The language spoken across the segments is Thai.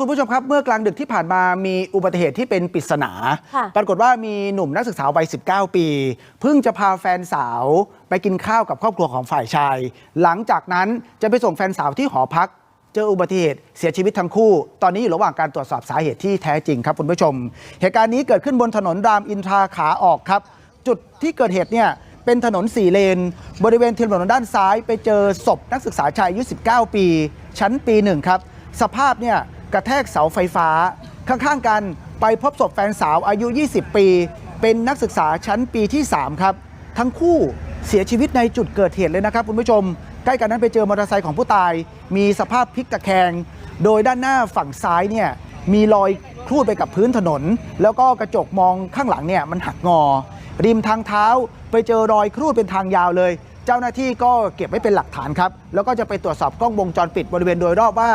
คุณผู้ชมครับ เมื่อกลางดึกที่ผ่านมามีอุบัติเหตุที่เป็นปริศนาค่ะปรากฏว่ามีหนุ่มนักศึกษาวัย 19 ปี เพิ่งจะพาแฟนสาวไปกินข้าวกับครอบครัวของฝ่ายชาย หลังจากนั้นจะไปส่งแฟนสาวที่หอพัก เจออุบัติเหตุเสียชีวิตทั้งคู่ ตอนนี้อยู่ระหว่างการตรวจสอบสาเหตุที่แท้จริงครับคุณผู้ชม เหตุการณ์นี้เกิดขึ้นบนถนนรามอินทราขาออกครับ จุดที่เกิดเหตุเนี่ยเป็นถนนสี่เลน บริเวณถนนด้านซ้าย ไปเจอศพนักศึกษาชายอายุ 19 ปี ชั้นปีหนึ่งครับสภาพเนี่ย กระแทกเสาไฟฟ้า ข้างๆกันไปพบศพแฟนสาวอายุ 20 ปี เป็นนักศึกษาชั้นปีที่ 3 ครับ ทั้งคู่เสียชีวิตในจุดเกิดเหตุเลยนะครับคุณผู้ชม ใกล้กันนั้นไปเจอมอเตอร์ไซค์ของผู้ตาย มีสภาพพลิกตะแคง โดยด้านหน้าฝั่งซ้ายเนี่ยมีรอยครูดไปกับพื้นถนน แล้วก็กระจกมองข้างหลังเนี่ยมันหักงอ ริมทางเท้าไปเจอรอยครูดเป็นทางยาวเลย เจ้าหน้าที่ก็เก็บไว้เป็นหลักฐานครับ แล้วก็จะไปตรวจสอบกล้องวงจรปิดบริเวณโดยรอบว่า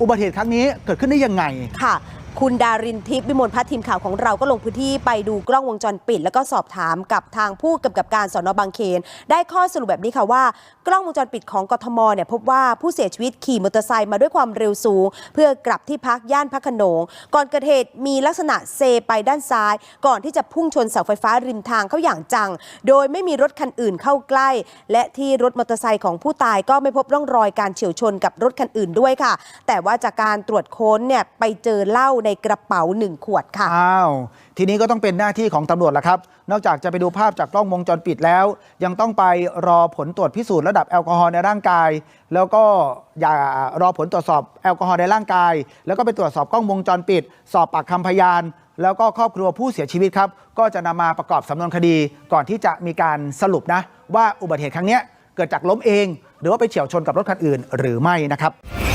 อุบัติเหตุครั้งนี้เกิดขึ้นได้ยังไงค่ะ คุณดารินทิพย์วิมลพัฒน์ทีมข่าวของเราก็ลงพื้นที่ไปดูกล้องวงจรปิด แล้วก็สอบถามกับทางผู้กำกับการสอนอบางเขน ได้ข้อสรุปแบบนี้ค่ะว่า กล้องวงจรปิดของกทมเนี่ยพบว่าผู้เสียชีวิตขี่มอเตอร์ไซค์มาด้วยความเร็วสูง เพื่อกลับที่พักย่านพระโขนง ก่อนเกิดเหตุมีลักษณะเซไปด้านซ้าย ก่อนที่จะพุ่งชนเสาไฟฟ้าริมทางเข้าอย่างจัง โดยไม่มีรถคันอื่นเข้าใกล้ และที่รถมอเตอร์ไซค์ของผู้ตายก็ไม่พบร่องรอยการเฉียวชนกับรถคันอื่นด้วยค่ะ แต่ว่าจากการตรวจค้นเนี่ยไปเจอเหล้าในกระเป๋าหนึ่งขวดค่ะ อ้าว ทีนี้ก็ต้องเป็นหน้าที่ของตำรวจแล้วครับ นอกจากจะไปดูภาพจากกล้องวงจรปิดแล้ว ยังต้องไปรอผลตรวจพิสูจน์ระดับแอลกอฮอล์ในร่างกาย แล้วก็อย่ารอผลตรวจสอบแอลกอฮอล์ในร่างกาย แล้วก็ไปตรวจสอบกล้องวงจรปิด สอบปากคำพยาน แล้วก็ครอบครัวผู้เสียชีวิตครับ ก็จะนำมาประกอบสำนวนคดี ก่อนที่จะมีการสรุปนะ ว่าอุบัติเหตุครั้งเนี้ยเกิดจากล้มเอง หรือว่าไปเฉียวชนกับรถคันอื่น หรือไม่นะครับ